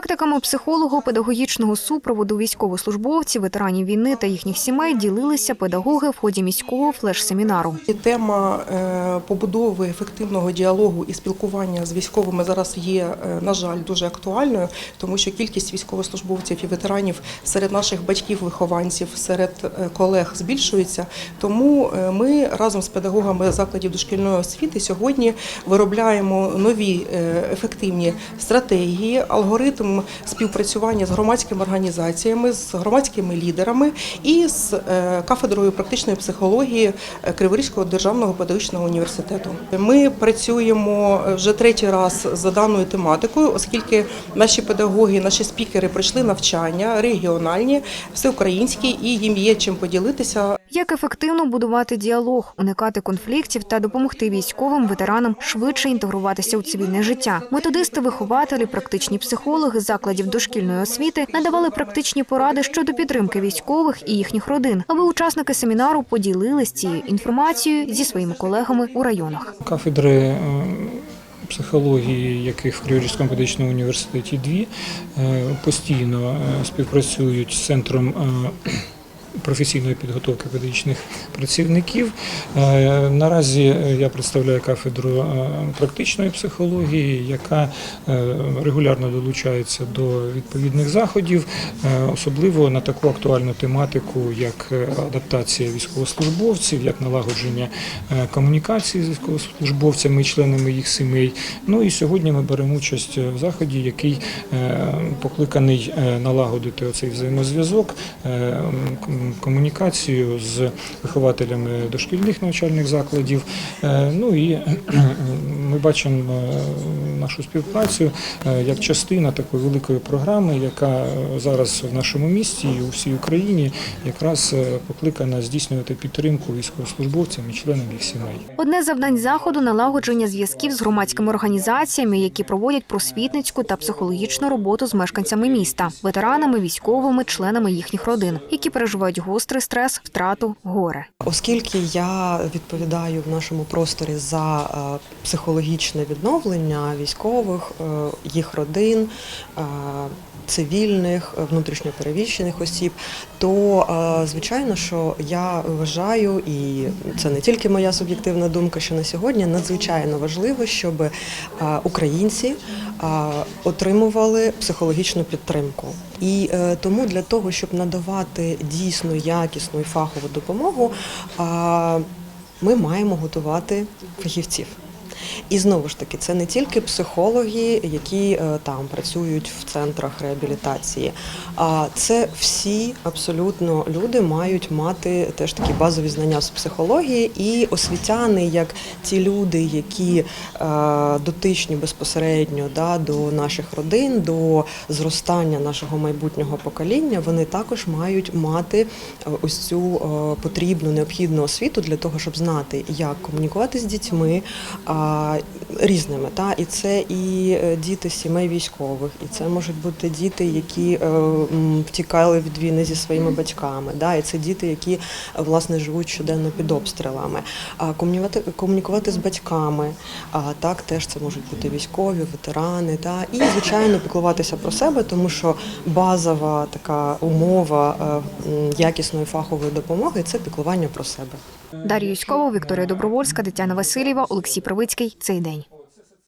Практиками психолого-педагогічного супроводу військовослужбовців, ветеранів війни та їхніх сімей ділилися педагоги в ході міського флеш-семінару. Тема е, побудови ефективного діалогу і спілкування з військовими зараз є, е, на жаль, дуже актуальною, тому що кількість військовослужбовців і ветеранів серед наших батьків-вихованців, серед е, колег збільшується. Тому ми разом з педагогами закладів дошкільної освіти сьогодні виробляємо нові ефективні стратегії, алгоритм співпрацювання з громадськими організаціями, з громадськими лідерами і з е, кафедрою практичної психології е, Криворізького державного педагогічного університету. Ми працюємо вже третій раз за даною тематикою, оскільки наші педагоги, наші спікери пройшли навчання регіональні, всеукраїнські, і їм є чим поділитися. Як ефективно будувати діалог, уникати конфліктів та допомогти військовим ветеранам швидше інтегруватися у цивільне життя. Методисти, вихователі, практичні психологи закладів дошкільної освіти надавали практичні поради щодо підтримки військових і їхніх родин, аби учасники семінару поділились цією інформацією зі своїми колегами у районах. Кафедри е, психології, яких в Криворізькому педагогічному університеті дві, е, постійно е, співпрацюють з центром. Професійної підготовки педагогічних працівників. Е, Наразі е, я представляю кафедру е, практичної психології, яка регулярно долучається до відповідних заходів, особливо на таку актуальну тематику, як адаптація військовослужбовців, як налагодження комунікації з військовослужбовцями і членами їх сімей. Ну і сьогодні ми беремо участь в заході, який покликаний налагодити оцей взаємозв'язок, комунікацію з вихователями дошкільних навчальних закладів. Е, Ну і ми бачимо е, нашу співпрацю е, як частина такої великої програми, яка е, зараз в нашому місті і у всій Україні якраз е, покликана здійснювати підтримку військовослужбовцям і членам їх сімей. Одне завдань заходу налагодження зв'язків з громадськими організаціями, які проводять просвітницьку та психологічну роботу з мешканцями міста, ветеранами, військовими, членами їхніх родин, які переживають гострий стрес, втрату, горе. Оскільки я відповідаю в нашому просторі за е, психологічне відновлення військових, е, їх родин, е, цивільних, внутрішньоперевіщених осіб, то звичайно, що я вважаю, і це не тільки моя суб'єктивна думка, що на сьогодні надзвичайно важливо, щоб українці отримували психологічну підтримку. І е, тому для того, щоб надавати дійсно якісну і фахову допомогу, ми маємо готувати фахівців. І знову ж таки, це не тільки психологи, які е, там працюють в центрах реабілітації, а це всі абсолютно люди мають мати теж такі базові знання з психології. І освітяни, як ті люди, які е, дотичні безпосередньо да, до наших родин, до зростання нашого майбутнього покоління, вони також мають мати е, ось цю потрібну необхідну освіту для того, щоб знати, як комунікувати з дітьми різними. Та? І це і е, діти сімей військових, і це можуть бути діти, які е, втікали від війни зі своїми батьками. Да? І це діти, які е, власне живуть щоденно під обстрілами. А комунікувати, комунікувати з батьками, а так теж це можуть бути військові, ветерани. Та? І звичайно піклуватися про себе, тому що базова така умова якісної фахової допомоги це піклування про себе. Дар'я Юськова, Вікторія Добровольська, Тетяна Васильєва, Олексій Правицький. Цей день.